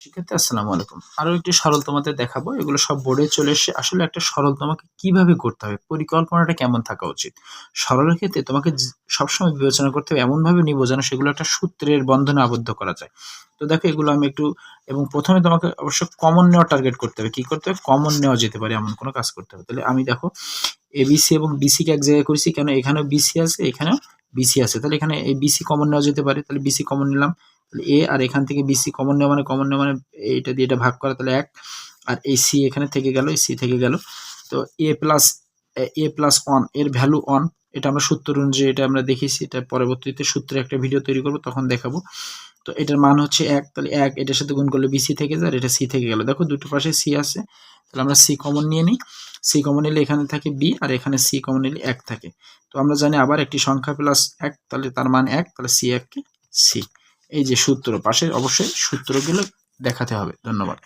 শিক্ষার্থী আসসালামু আলাইকুম। আরও একটি সরল তোমাদের দেখাবো। এগুলো সব বোর্ডে চলে এসে আসলে একটা সরল তোমাকে কীভাবে করতে হবে, পরিকল্পনাটা কেমন থাকা উচিত? সরলের ক্ষেত্রে তোমাকে সবসময় বিবেচনা করতে হবে, এমনভাবে নিব যেন সেগুলো একটা সূত্রের বন্ধনে আবদ্ধ করা যায়। তো দেখো, এগুলো আমি একটু, এবং প্রথমে তোমাকে অবশ্য কমন নেওয়া টার্গেট করতে হবে। কি করতে হবে? কমন নেওয়া যেতে পারে, এমন কোনো কাজ করতে হবে। তাহলে আমি দেখো এবিসি এবং বিসি কে এক জায়গায় করেছি। কেন? এখানেও বিসি আছে, এখানেও বিসি আছে। তাহলে এখানে এই বিসি কমন নেওয়া যেতে পারে। তাহলে বিসি কমন নিলাম। তাহলে এ আর এখান থেকে বিসি কমন নেওয়া মানে কমন নেওয়া মানে এইটা দিয়ে এটা ভাগ করা, তাহলে এক। আর এই সি এখানে থেকে গেল, এই সি থেকে গেল। তো এ প্লাস এ প্লাস ওয়ানের ভ্যালু ওয়ান এটা আমরা সূত্র অনুযায়ী এটা আমরা দেখেছি এটা পরবর্তীতে সূত্রে একটা ভিডিও তৈরি করব, তখন দেখাবো। তো এটার মান হচ্ছে এক, তাহলে এক, এটার সাথে গুণ করলে বিসি থেকে যায়, আর এটা সি থেকে গেল। দেখো দুটো পাশে সি আছে, তাহলে আমরা সি কমন নিয়ে নিই। সি কমন নিলে এখানে থাকে বি আর এখানে সি কমন নিলে এক থাকে। তো আমরা জানি আবার একটি সংখ্যা প্লাস এক, তাহলে তার মান এক, তাহলে সি এককে সি এই যে সূত্র পাশে অবশ্যই সূত্রগুলো দেখাতে হবে। ধন্যবাদ।